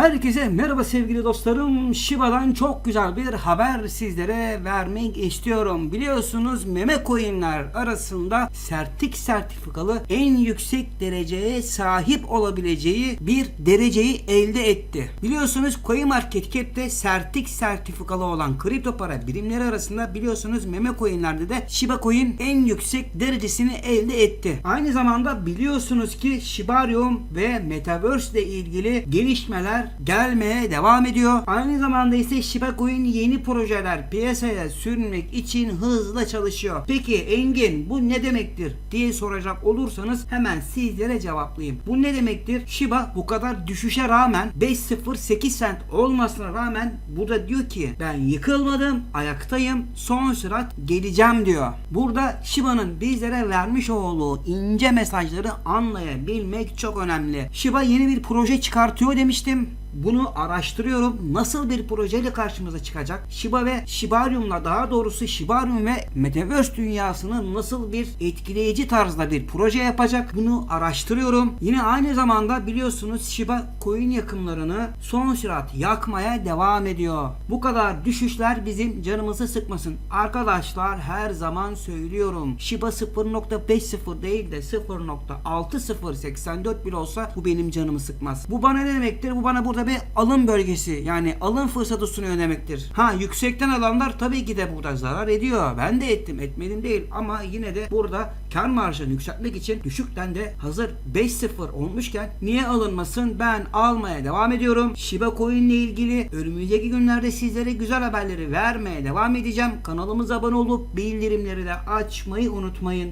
Herkese merhaba sevgili dostlarım. Shiba'dan çok güzel bir haber sizlere vermek istiyorum. Biliyorsunuz meme coinler arasında sertik sertifikalı en yüksek dereceye sahip olabileceği bir dereceyi elde etti. Biliyorsunuz CoinMarketCap'te sertik sertifikalı olan kripto para birimleri arasında biliyorsunuz meme coinlerde de Shiba Coin en yüksek derecesini elde etti. Aynı zamanda biliyorsunuz ki Shibarium ve Metaverse ile ilgili gelişmeler gelmeye devam ediyor. Aynı zamanda ise Shiba Coin yeni projeler piyasaya sürmek için hızla çalışıyor. Peki Engin bu ne demektir diye soracak olursanız hemen sizlere cevaplayayım. Bu ne demektir? Shiba bu kadar düşüşe rağmen 5.08 cent olmasına rağmen burada diyor ki ben yıkılmadım ayaktayım son sürat geleceğim diyor. Burada Shiba'nın bizlere vermiş olduğu ince mesajları anlayabilmek çok önemli. Shiba yeni bir proje çıkartıyor demiştim. Bunu araştırıyorum. Nasıl bir projeyle karşımıza çıkacak? Shiba ve Shibarium'la daha doğrusu Shibarium ve Metaverse dünyasını nasıl bir etkileyici tarzda bir proje yapacak? Bunu araştırıyorum. Yine aynı zamanda biliyorsunuz Shiba coin yakımlarını son sürat yakmaya devam ediyor. Bu kadar düşüşler bizim canımızı sıkmasın. Arkadaşlar her zaman söylüyorum. Shiba 0.50 değil de 0.6084 bile olsa bu benim canımı sıkmaz. Bu bana ne demektir? Bu bana burada bir alım bölgesi yani alım fırsatı sunuyor demektir. Ha yüksekten alanlar tabii ki de burada zarar ediyor. Ben de ettim etmedim değil ama yine de burada kar marjını yükseltmek için düşükten de hazır 5-0 olmuşken niye alınmasın ben almaya devam ediyorum. Shiba Coin ile ilgili önümüzdeki günlerde sizlere güzel haberleri vermeye devam edeceğim. Kanalımıza abone olup bildirimleri de açmayı unutmayın.